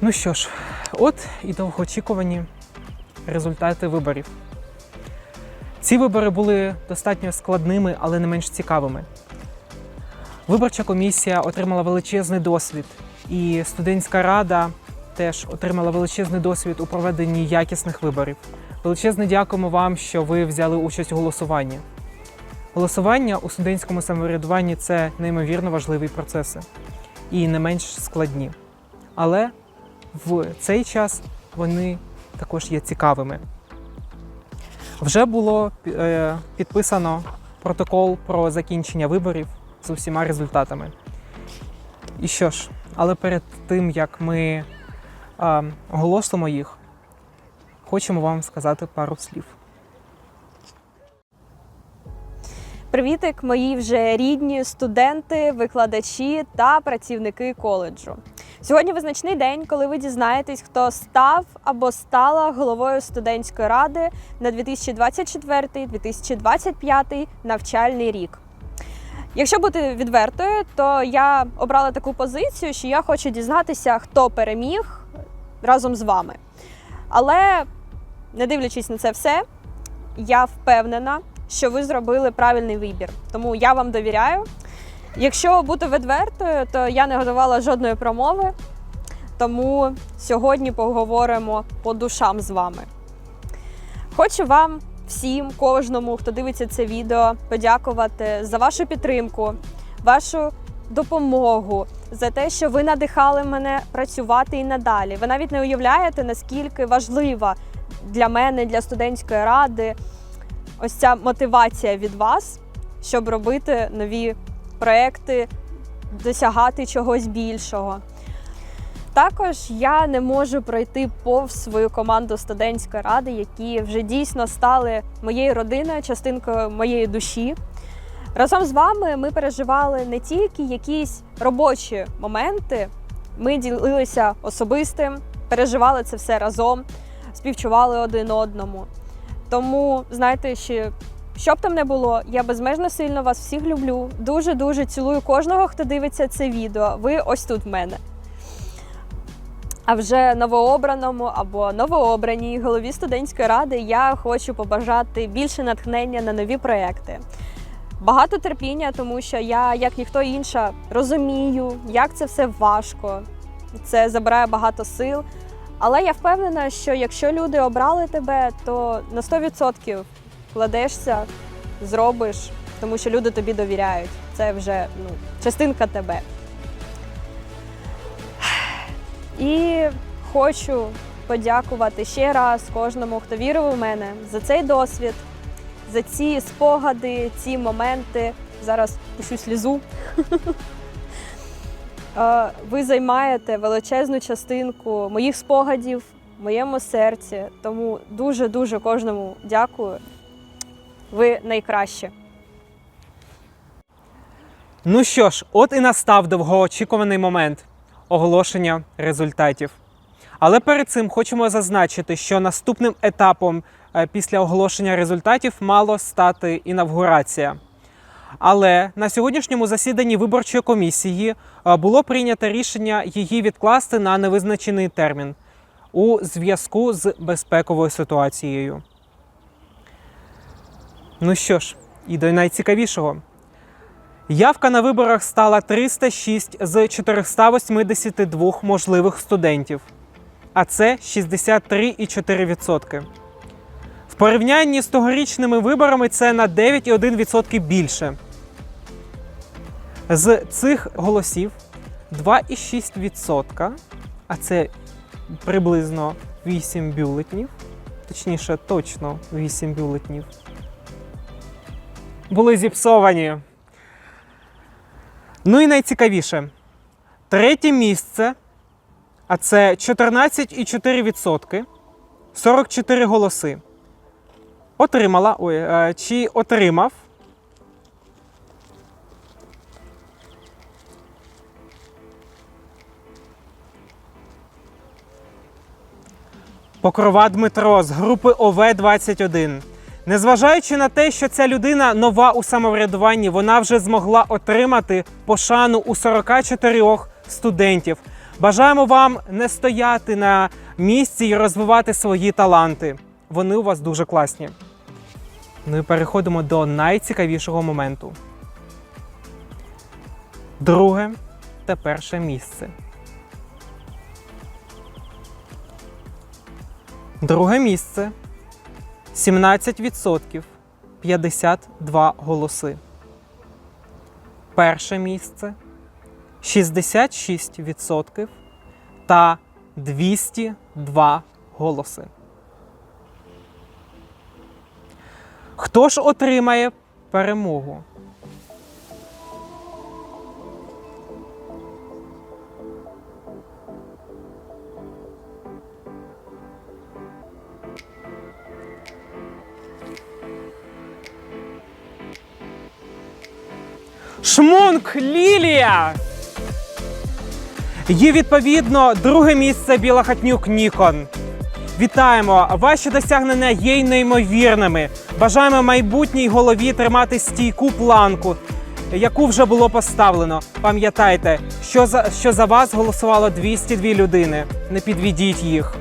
Ну що ж, от і довгоочікувані результати виборів. Ці вибори були достатньо складними, але не менш цікавими. Виборча комісія отримала величезний досвід, і студентська рада теж отримала величезний досвід у проведенні якісних виборів. Величезне дякуємо вам, що ви взяли участь у голосуванні. Голосування у студентському самоврядуванні це неймовірно важливі процеси і не менш складні. Але в цей час вони також є цікавими. Вже було е, підписано протокол про закінчення виборів з усіма результатами. І що ж, але перед тим як ми е, оголосимо їх, хочемо вам сказати пару слів. Привітик, мої вже рідні студенти, викладачі та працівники коледжу. Сьогодні визначний день, коли ви дізнаєтесь, хто став або стала головою студентської ради на 2024-2025 навчальний рік. Якщо бути відвертою, то я обрала таку позицію, що я хочу дізнатися, хто переміг разом з вами. Але не дивлячись на це все, я впевнена, що ви зробили правильний вибір. Тому я вам довіряю. Якщо бути відвертою, то я не готувала жодної промови, тому сьогодні поговоримо по душам з вами. Хочу вам всім, кожному, хто дивиться це відео, подякувати за вашу підтримку, вашу допомогу, за те, що ви надихали мене працювати і надалі. Ви навіть не уявляєте, наскільки важлива для мене, для студентської ради ось ця мотивація від вас, щоб робити нові проекти, досягати чогось більшого. Також я не можу пройти повз свою команду студентської ради, які вже дійсно стали моєю родиною, частинкою моєї душі. Разом з вами ми переживали не тільки якісь робочі моменти, ми ділилися особистим, переживали це все разом, співчували один одному. Тому знаєте, що що б там не було, я безмежно сильно вас всіх люблю. Дуже дуже цілую кожного, хто дивиться це відео. Ви ось тут в мене. А вже новообраному або новообраній голові студентської ради я хочу побажати більше натхнення на нові проекти. Багато терпіння, тому що я, як ніхто інша, розумію, як це все важко. Це забирає багато сил. Але я впевнена, що якщо люди обрали тебе, то на 100% вкладешся, зробиш, тому що люди тобі довіряють. Це вже ну, частинка тебе. І хочу подякувати ще раз кожному, хто вірив у мене за цей досвід, за ці спогади, ці моменти. Зараз пишу слізу. Е, Ви займаєте величезну частинку моїх спогадів, в моєму серці. Тому дуже-дуже кожному дякую. Ви найкращі. Ну що ж, от і настав довгоочікуваний момент оголошення результатів. Але перед цим хочемо зазначити, що наступним етапом е, після оголошення результатів мало стати інавгурація. Але на сьогоднішньому засіданні виборчої комісії е, було прийнято рішення її відкласти на невизначений термін у зв'язку з безпековою ситуацією. Ну що ж, і до найцікавішого. Явка на виборах стала 306 з 482 можливих студентів, а це 63,4%. В порівнянні з тогорічними виборами це на 9,1% більше. З цих голосів 2,6%, а це приблизно 8 бюлетнів, точніше, точно 8 бюлетнів, були зіпсовані. Ну і найцікавіше, третє місце, а це 14,4%, 44 голоси. Отримала, ой, е, чи отримав Покрова Дмитро з групи ОВ-21. Незважаючи на те, що ця людина нова у самоврядуванні, вона вже змогла отримати пошану у 44 студентів. Бажаємо вам не стояти на місці і розвивати свої таланти. Вони у вас дуже класні. Ну і переходимо до найцікавішого моменту. Друге та перше місце. Друге місце 17%, 52 голоси. Перше місце 66% та 202 голоси. Хто ж отримає перемогу? Шмунк Лілія! Є відповідно друге місце Білохатнюк Нікон. Вітаємо! Ваші досягнення є й неймовірними. Бажаємо майбутній голові тримати стійку планку, яку вже було поставлено. Пам'ятайте, що за, що за вас голосувало 202 людини. Не підведіть їх.